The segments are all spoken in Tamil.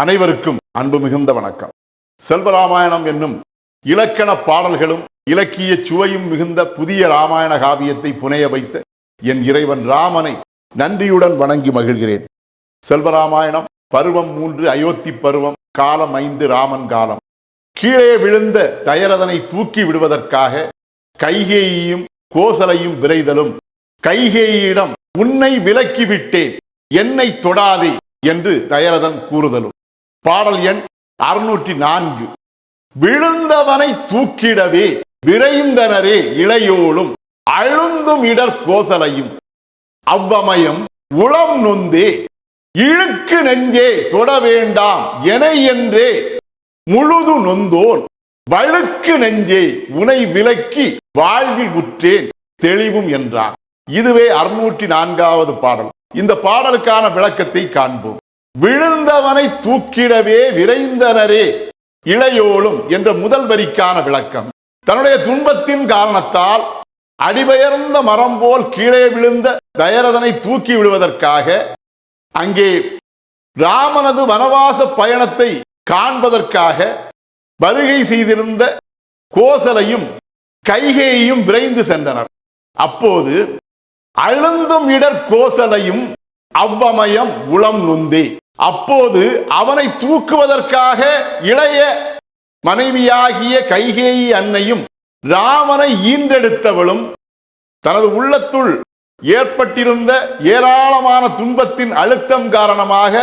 அனைவருக்கும் அன்பு மிகுந்த வணக்கம். செல்வராமாயணம் என்னும் இலக்கண பாடல்களும் இலக்கிய சுவையும் மிகுந்த புதிய ராமாயண காவியத்தை புனைய வைத்த என் இறைவன் ராமனை நன்றியுடன் வணங்கி மகிழ்கிறேன். செல்வராமாயணம் பருவம் மூன்று அயோத்தி பருவம் காலம் ஐந்து ராமன் காலம். கீழே விழுந்த தயரதனை தூக்கி விடுவதற்காக கைகேயியும் கோசலையும் விரைதலும் கைகேயியிடம் உன்னை விலக்கிவிட்டேன் என்னை தொடாதே என்று தயரதன் கூறுதலும். பாடல் எண் அறுநூற்றி நான்கு. விழுந்தவனை தூக்கிடவே விரைந்தனரே இளையோளும் அழுந்தும் இடர் கோசலையும் அவ்வமயம் உளம் நொந்தே இழுக்கு நெஞ்சே தொட வேண்டாம் என என்றே முழுது நொந்தோன். வழுக்கு நெஞ்சே உனை விலக்கி வாழ்வில் உற்றேன் தெளிவும் என்றான். இதுவே அறுநூற்றி நான்காவது பாடல். இந்த பாடலுக்கான விளக்கத்தை காண்போம். விழுந்தவனை தூக்கிடவே விரைந்தனரே. இளையோளும் என்ற முதல் வரிக்கான விளக்கம். தன்னுடைய துன்பத்தின் காரணத்தால் அடிபெயர்ந்த மரம் போல் கீழே விழுந்த தயரதனை தூக்கி விடுவதற்காக அங்கே ராமனது வனவாச பயணத்தை காண்பதற்காக வருகை செய்திருந்த கோசலையும் கைகேயும் விரைந்து சென்றனர். அப்போது அழுந்தும் இடர் கோசலையும் அவ்வமயம் உளம் நுந்தே. அப்போது அவனை தூக்குவதற்காக இளைய மனைவியாகிய கைகேயி அன்னையும் ராமனை ஈன்றெடுத்தவளும் தனது உள்ளத்துள் ஏற்பட்டிருந்த ஏராளமான துன்பத்தின் அழுத்தம் காரணமாக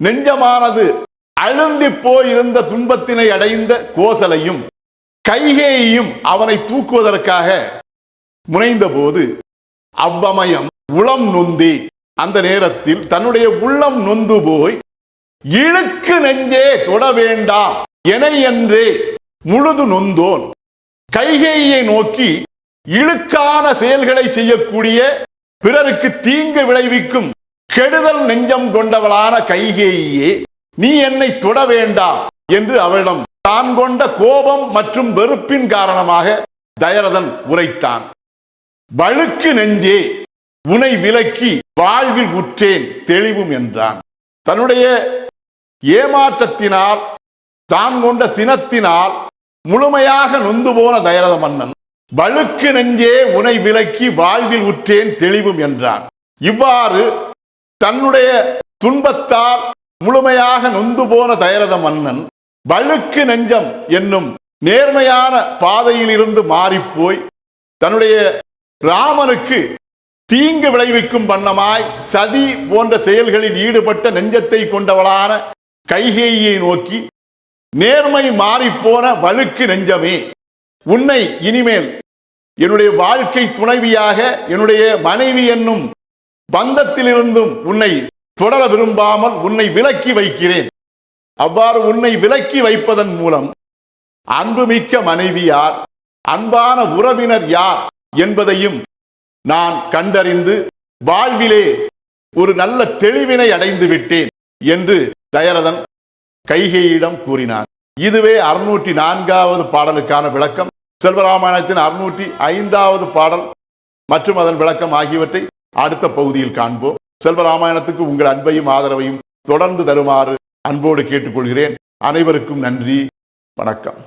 நெஞ்சமானது அழுந்தி போயிருந்த துன்பத்தினை அடைந்த கோசலையும் கைகேயையும் அவனை தூக்குவதற்காக முனைந்தபோது அவ்வமயம் உளம் நொந்தி அந்த நேரத்தில் தன்னுடைய உள்ளம் நொந்து போய் இழுக்கு நெஞ்சே தொட வேண்டாம் என என்றே முழுது நொந்தோன். கைகையை நோக்கி இழுக்கான செயல்களை செய்யக்கூடிய பிறருக்கு தீங்கு விளைவிக்கும் கெடுதல் நெஞ்சம் கொண்டவளான கைகேயே நீ என்னை தொட வேண்டாம் என்று அவளிடம் தான் கொண்ட கோபம் மற்றும் வெறுப்பின் காரணமாக தயரதன் உரைத்தான். வழுக்கு நெஞ்சே உனை விலக்கி வாழ்வில் உற்றேன் தெளிவும் என்றான். தன்னுடைய ஏமாற்றத்தினால் தான் கொண்ட சினத்தினால் முழுமையாக நொந்து போன தயரத மன்னன் வழுக்கு நெஞ்சே உனை விலக்கி வாழ்வில் உற்றேன் தெளிவும் என்றான். இவ்வாறு தன்னுடைய துன்பத்தால் முழுமையாக நொந்து போன தயரத மன்னன் வழுக்கு நெஞ்சம் என்னும் நேர்மையான பாதையிலிருந்து மாறிப்போய் தன்னுடைய ராமனுக்கு தீங்கு விளைவிக்கும் வண்ணமாய் சதி போன்ற செயல்களில் ஈடுபட்ட நெஞ்சத்தை கொண்டவளான கைகேயை நோக்கி நேர்மை மாறிப்போன வழுக்கு நெஞ்சமே உன்னை இனிமேல் என்னுடைய வாழ்க்கை துணைவியாக என்னுடைய மனைவி என்னும் பந்தத்திலிருந்தும் உன்னை தொடர விரும்பாமல் உன்னை விலக்கி வைக்கிறேன். அவ்வாறு உன்னை விலக்கி வைப்பதன் மூலம் அன்புமிக்க மனைவி யார் அன்பான உறவினர் யார் என்பதையும் நான் கண்டறிந்து வாழ்விலே ஒரு நல்ல தெளிவினை அடைந்து விட்டேன் என்று தயரதன் கைகையிடம் கூறினார் இதுவே அறுநூற்றி நான்காவது பாடலுக்கான விளக்கம். செல்வராமாயணத்தின் அறுநூற்றி ஐந்தாவது பாடல் மற்றும் அதன் விளக்கம் ஆகியவற்றை அடுத்த பகுதியில் காண்போம். செல்வராமாயணத்துக்கு உங்கள் அன்பையும் ஆதரவையும் தொடர்ந்து தருமாறு அன்போடு கேட்டுக்கொள்கிறேன். அனைவருக்கும் நன்றி. வணக்கம்.